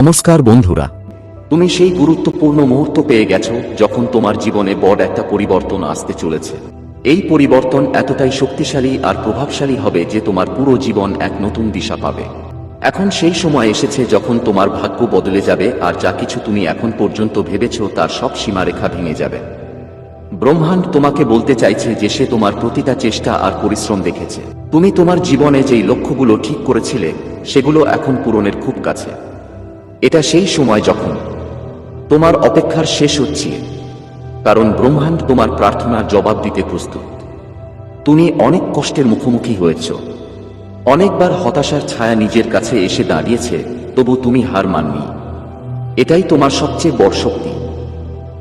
নমস্কার বন্ধুরা। তুমি সেই গুরুত্বপূর্ণ মুহূর্ত পেয়ে গেছো যখন তোমার জীবনে বড় একটা পরিবর্তন আসতে চলেছে। এই পরিবর্তন এতটাই শক্তিশালী আর প্রভাবশালী হবে যে তোমার পুরো জীবন এক নতুন দিশা পাবে। এখন সেই সময় এসেছে যখন তোমার ভাগ্য বদলে যাবে আর যা কিছু তুমি এখন পর্যন্ত ভেবেছো তার সব সীমারেখা ভেঙে যাবে। ব্রহ্মাণ্ড তোমাকে বলতে চাইছে যে সে তোমার প্রতিটা চেষ্টা আর পরিশ্রম দেখেছে। তুমি তোমার জীবনে যেই লক্ষ্যগুলো ঠিক করেছিলে, সেগুলো এখন পূরণের খুব কাছে। এটা সেই সময় যখন তোমার অপেক্ষার শেষ হচ্ছে, কারণ ব্রহ্মাণ্ড তোমার প্রার্থনার জবাব দিতে প্রস্তুত। তুমি অনেক কষ্টের মুখোমুখি হয়েছ। অনেকবার হতাশার ছায়া নিজের কাছে এসে দাঁড়িয়েছে, তবু তুমি হার মাননি। এটাই তোমার সবচেয়ে বড় শক্তি।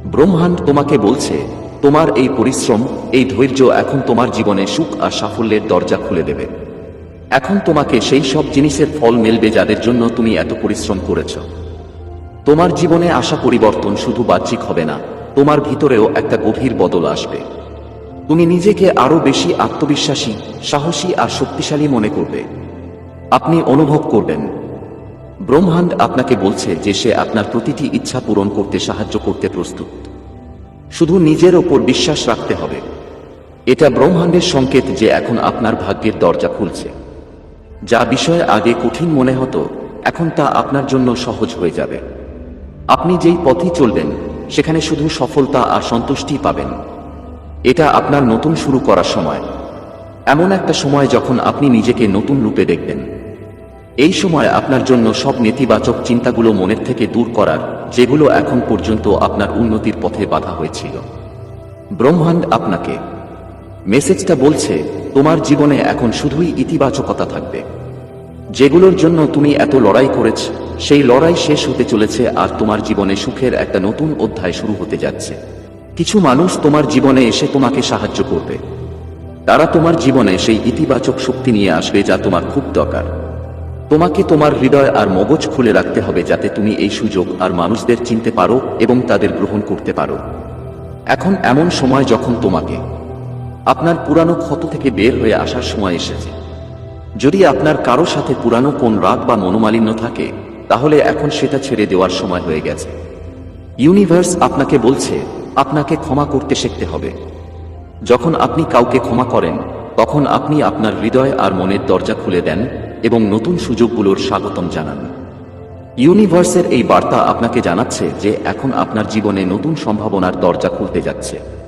ব্রহ্মাণ্ড তোমাকে বলছে, তোমার এই পরিশ্রম, এই ধৈর্য এখন তোমার জীবনে সুখ আর সাফল্যের দরজা খুলে দেবে। এখন তোমাকে সেই সব জিনিসের ফল মেলবে যাদের জন্য তুমি এত পরিশ্রম করেছ। তোমার জীবনে আসা পরিবর্তন শুধু বাহ্যিক হবে না, তোমার ভিতরেও একটা গভীর বদল আসবে। তুমি নিজেকে আরও বেশি আত্মবিশ্বাসী, সাহসী আর শক্তিশালী মনে করবে। আপনি অনুভব করবেন। ব্রহ্মাণ্ড আপনাকে বলছে যে সে আপনার প্রতিটি ইচ্ছা পূরণ করতে সাহায্য করতে প্রস্তুত। শুধু নিজের ওপর বিশ্বাস রাখতে হবে। এটা ব্রহ্মাণ্ডের সংকেত যে এখন আপনার ভাগ্যের দরজা খুলছে। যা বিষয়ে আগে কঠিন মনে হতো, এখন তা আপনার জন্য সহজ হয়ে যাবে। আপনি যেই পথে চলবেন, সেখানে শুধু সফলতা আর সন্তুষ্টি পাবেন। এটা আপনার নতুন শুরু করার সময়। এমন একটা সময় যখন আপনি নিজেকে নতুন রূপে দেখবেন। এই সময় আপনার জন্য সব নেতিবাচক চিন্তাগুলো মনের থেকে দূর করার, যেগুলো এখন পর্যন্ত আপনার উন্নতির পথে বাধা হয়েছিল। ব্রহ্মাণ্ড আপনাকে মেসেজটা বলছে, তোমার জীবনে এখন শুধুই ইতিবাচকতা থাকবে। যেগুলোর জন্য তুমি এত লড়াই করেছ, সেই লড়াই শেষ হতে চলেছে আর তোমার জীবনে সুখের একটা নতুন অধ্যায় শুরু হতে যাচ্ছে। কিছু মানুষ তোমার জীবনে এসে তোমাকে সাহায্য করবে। তারা তোমার জীবনে সেই ইতিবাচক শক্তি নিয়ে আসবে যা তোমার খুব দরকার। তোমাকে তোমার হৃদয় আর মগজ খুলে রাখতে হবে যাতে তুমি এই সুযোগ আর মানুষদের চিনতে পারো এবং তাদের গ্রহণ করতে পারো। এখন এমন সময় যখন তোমাকে আপনার পুরানো ক্ষত থেকে বের হয়ে আসার সময় এসেছে। যদি আপনার কারও সাথে পুরানো কোন রাগ বা মনোমালিন্য থাকে, তাহলে এখন সেটা ছেড়ে দেওয়ার সময় হয়ে গেছে। ইউনিভার্স আপনাকে বলছে, আপনাকে ক্ষমা করতে শিখতে হবে। যখন আপনি কাউকে ক্ষমা করেন, তখন আপনি আপনার হৃদয় আর মনের দরজা খুলে দেন এবং নতুন সুযোগগুলোর স্বাগতম জানান। ইউনিভার্সের এই বার্তা আপনাকে জানাচ্ছে যে এখন আপনার জীবনে নতুন সম্ভাবনার দরজা খুলতে যাচ্ছে।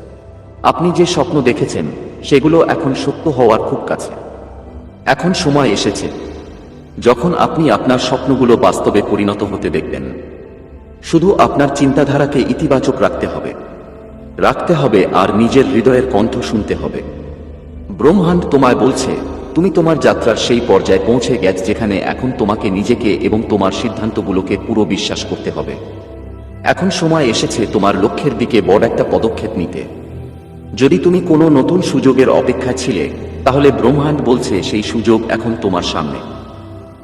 আপনি যে স্বপ্ন দেখেছেন, সেগুলো এখন সত্য হওয়ার খুব কাছে। এখন সময় এসেছে। যখন আপনি আপনার স্বপ্নগুলো বাস্তবে পরিণত হতে দেখবেন, শুধু আপনার চিন্তাধারাকে ইতিবাচক রাখতে হবে। রাখতে হবে আর নিজের হৃদয়ের কণ্ঠ শুনতে হবে। ব্রহ্মাণ্ড তোমায় বলছে, তুমি তোমার যাত্রার সেই পর্যায়ে পৌঁছে গেছ যেখানে এখন তোমাকে নিজেকে এবং তোমার সিদ্ধান্তগুলোকে পুরো বিশ্বাস করতে হবে। এখন সময় এসেছে তোমার লক্ষ্যের দিকে বড় একটা পদক্ষেপ নিতে। যদি তুমি কোনো নতুন সুযোগের অপেক্ষা ছিলে, তাহলে ব্রহ্মাণ্ড বলছে সেই সুযোগ এখন তোমার সামনে।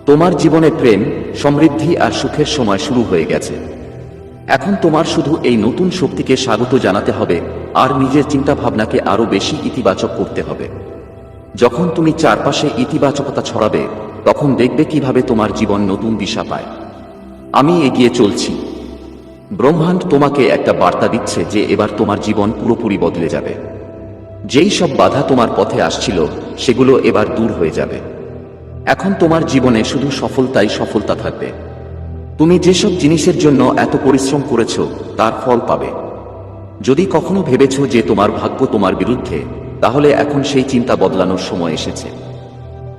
তোমার জীবনে প্রেম, সমৃদ্ধি আর সুখের সময় শুরু হয়ে গেছে। এখন তোমার শুধু এই নতুন শক্তিকে স্বাগত জানাতে হবে, আর নিজের চিন্তাভাবনাকে আরও বেশি ইতিবাচক করতে হবে। যখন তুমি চারপাশে ইতিবাচকতা ছড়াবে, তখন দেখবে কীভাবে তোমার জীবন নতুন দিশা পায়। আমি এগিয়ে চলছি। ব্রহ্মাণ্ড তোমাকে একটা বার্তা দিচ্ছে যে এবার তোমার জীবন পুরোপুরি বদলে যাবে। যেই সব বাধা তোমার পথে আসছিল, সেগুলো এবার দূর হয়ে যাবে। এখন তোমার জীবনে শুধু সফলতাই সফলতা থাকবে। তুমি যেসব জিনিসের জন্য এত পরিশ্রম করেছ, তার ফল পাবে। যদি কখনো ভেবেছ যে তোমার ভাগ্য তোমার বিরুদ্ধে, তাহলে এখন সেই চিন্তা বদলানোর সময় এসেছে।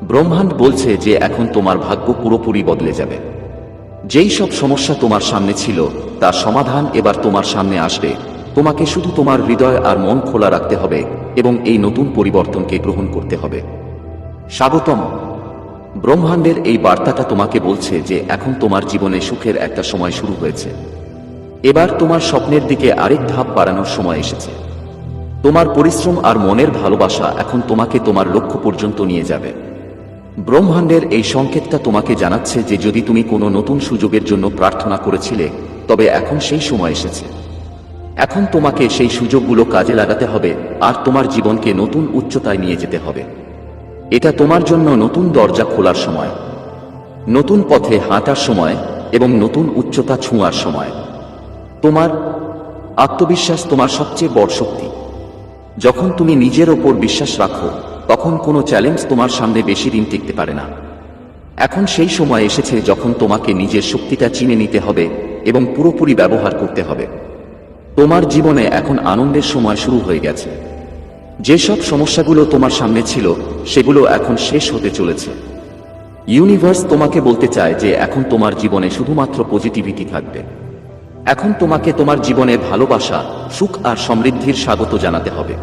ব্রহ্মাণ্ড বলছে যে এখন তোমার ভাগ্য পুরোপুরি বদলে যাবে। যেই সব সমস্যা তোমার সামনে ছিল তার সমাধান এবার তোমার সামনে আসবে। তোমাকে শুধু তোমার হৃদয় আর মন খোলা রাখতে হবে এবং এই নতুন পরিবর্তনকে গ্রহণ করতে হবে। স্বাগতম। ব্রহ্মাণ্ডের এই বার্তাটা তোমাকে বলছে যে এখন তোমার জীবনে সুখের একটা সময় শুরু হয়েছে। এবার তোমার স্বপ্নের দিকে আরেক ধাপ বাড়ানোর সময় এসেছে। তোমার পরিশ্রম আর মনের ভালোবাসা এখন তোমাকে তোমার লক্ষ্য পর্যন্ত নিয়ে যাবে। ব্রহ্মাণ্ডের এই সংকেতটা তোমাকে জানাচ্ছে যে যদি তুমি কোনো নতুন সুযোগের জন্য প্রার্থনা করেছিলে তবে এখন সেই সময় এসেছে। এখন তোমাকে সেই সুযোগগুলো কাজে লাগাতে হবে, আর তোমার জীবনকে নতুন উচ্চতায় নিয়ে যেতে হবে। এটা তোমার জন্য নতুন দরজা খোলার সময়, নতুন পথে হাঁটার সময় এবং নতুন উচ্চতা ছোঁয়ার সময়। তোমার আত্মবিশ্বাস তোমার সবচেয়ে বড় শক্তি। যখন তুমি নিজের ওপর বিশ্বাস রাখো, তখন কোনো চ্যালেঞ্জ তোমার সামনে বেশি দিন টিকতে পারে না। এখন সেই সময় এসেছে যখন তোমাকে নিজের শক্তিটা চিনে নিতে হবে এবং পুরোপুরি ব্যবহার করতে হবে। তোমার জীবনে এখন আনন্দের সময় শুরু হয়ে গেছে। যেসব সমস্যাগুলো তোমার সামনে ছিল, সেগুলো এখন শেষ হতে চলেছে। ইউনিভার্স তোমাকে বলতে চায় যে এখন তোমার জীবনে শুধুমাত্র পজিটিভিটি থাকবে। এখন তোমাকে তোমার জীবনে ভালোবাসা, সুখ আর সমৃদ্ধির স্বাগত জানাতে হবে।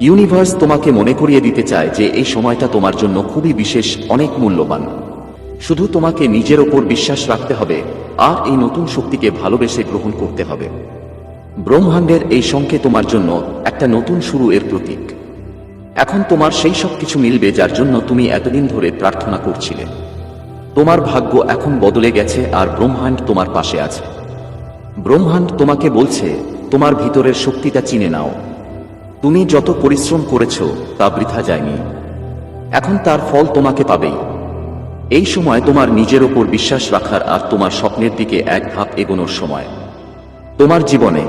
ইউনিভার্স তোমাকে মনে করিয়ে দিতে চায় যে এই সময়টা তোমার জন্য খুবই বিশেষ, অনেক মূল্যবান। শুধু তোমাকে নিজের ওপর বিশ্বাস রাখতে হবে, আর এই নতুন শক্তিকে ভালোবেসে গ্রহণ করতে হবে। ব্রহ্মাণ্ডের এই সংকে তোমার জন্য একটা নতুন শুরু এর প্রতীক। এখন তোমার সেই সব কিছু মিলবে যার জন্য তুমি এতদিন ধরে প্রার্থনা করছিলে। তোমার ভাগ্য এখন বদলে গেছে আর ব্রহ্মাণ্ড তোমার পাশে আছে। ব্রহ্মাণ্ড তোমাকে বলছে, তোমার ভিতরের শক্তিটা চিনে নাও। তুমি যত পরিশ্রম করেছ, তা বৃথা যায়নি। এখন তার ফল তোমাকে পাবেই। এই সময় তোমার নিজের ওপর বিশ্বাস রাখার আর তোমার স্বপ্নের দিকে এক ধাপ এগোনোর সময়। তোমার জীবনে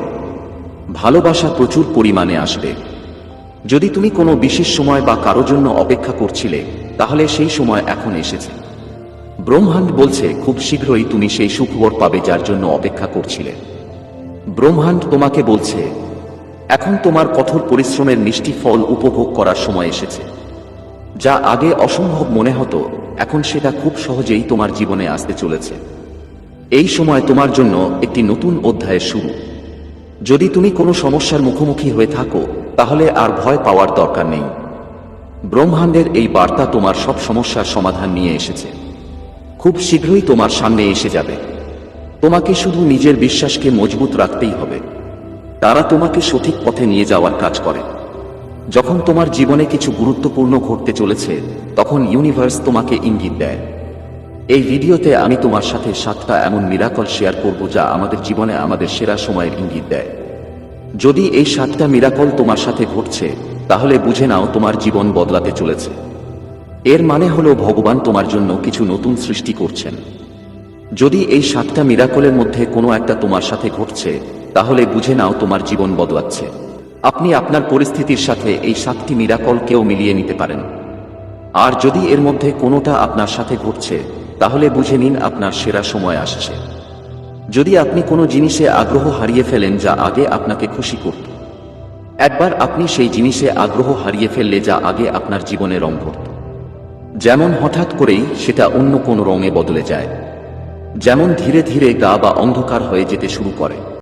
ভালোবাসা প্রচুর পরিমাণে আসবে। যদি তুমি কোনো বিশেষ সময় বা কারও জন্য অপেক্ষা করছিলে, তাহলে সেই সময় এখন এসেছে। ব্রহ্মাণ্ড বলছে, খুব শীঘ্রই তুমি সেই সুখবর পাবে যার জন্য অপেক্ষা করছিলে। ব্রহ্মাণ্ড তোমাকে বলছে, এখন তোমার কঠোর পরিশ্রমের মিষ্টি ফল উপভোগ করার সময় এসেছে। যা আগে অসম্ভব মনে হতো, এখন সেটা খুব সহজেই তোমার জীবনে আসতে চলেছে। এই সময় তোমার জন্য একটি নতুন অধ্যায়ের শুরু। যদি তুমি কোনো সমস্যার মুখোমুখি হয়ে থাকো, তাহলে আর ভয় পাওয়ার দরকার নেই। ব্রহ্মাণ্ডের এই বার্তা তোমার সব সমস্যার সমাধান নিয়ে এসেছে। খুব শীঘ্রই তোমার সামনে এসে যাবে। তোমাকে শুধু নিজের বিশ্বাসকে মজবুত রাখতেই হবে। তারা তোমাকে সঠিক পথে নিয়ে যাওয়ার কাজ করে। যখন তোমার জীবনে কিছু গুরুত্বপূর্ণ ঘটতে চলেছে, তখন ইউনিভার্স তোমাকে ইঙ্গিত দেয়। এই ভিডিওতে আমি তোমার সাথে সাতটা এমন মিরাকল শেয়ার করব যা আমাদের জীবনে আমাদের সেরা সময়ের ইঙ্গিত দেয়। যদি এই সাতটা মিরাকল তোমার সাথে ঘটছে, তাহলে বুঝে নাও তোমার জীবন বদলাতে চলেছে। এর মানে হলো ভগবান তোমার জন্য কিছু নতুন সৃষ্টি করছেন। যদি এই সাতটা মিরাকলের মধ্যে কোনো একটা তোমার সাথে ঘটছে, তাহলে বুঝে নাও তোমার জীবন বদলাচ্ছে। আপনি আপনার পরিস্থিতির সাথে এই সাতটি মিরাকলকেও মিলিয়ে নিতে পারেন। আর যদি এর মধ্যে কোনোটা আপনার সাথে ঘটছে, তাহলে বুঝে নিন আপনার সেরা সময় আসছে। যদি আপনি কোনো জিনিসে আগ্রহ হারিয়ে ফেলেন যা আগে আপনাকে খুশি করত, একবার আপনি সেই জিনিসে আগ্রহ হারিয়ে ফেললে যা আগে আপনার জীবনে রং করত যেমন হঠাৎ করেই সেটা অন্য কোনো রঙে বদলে যায়। যেমন ধীরে ধীরে গা বা অন্ধকার হয়ে যেতে শুরু করে।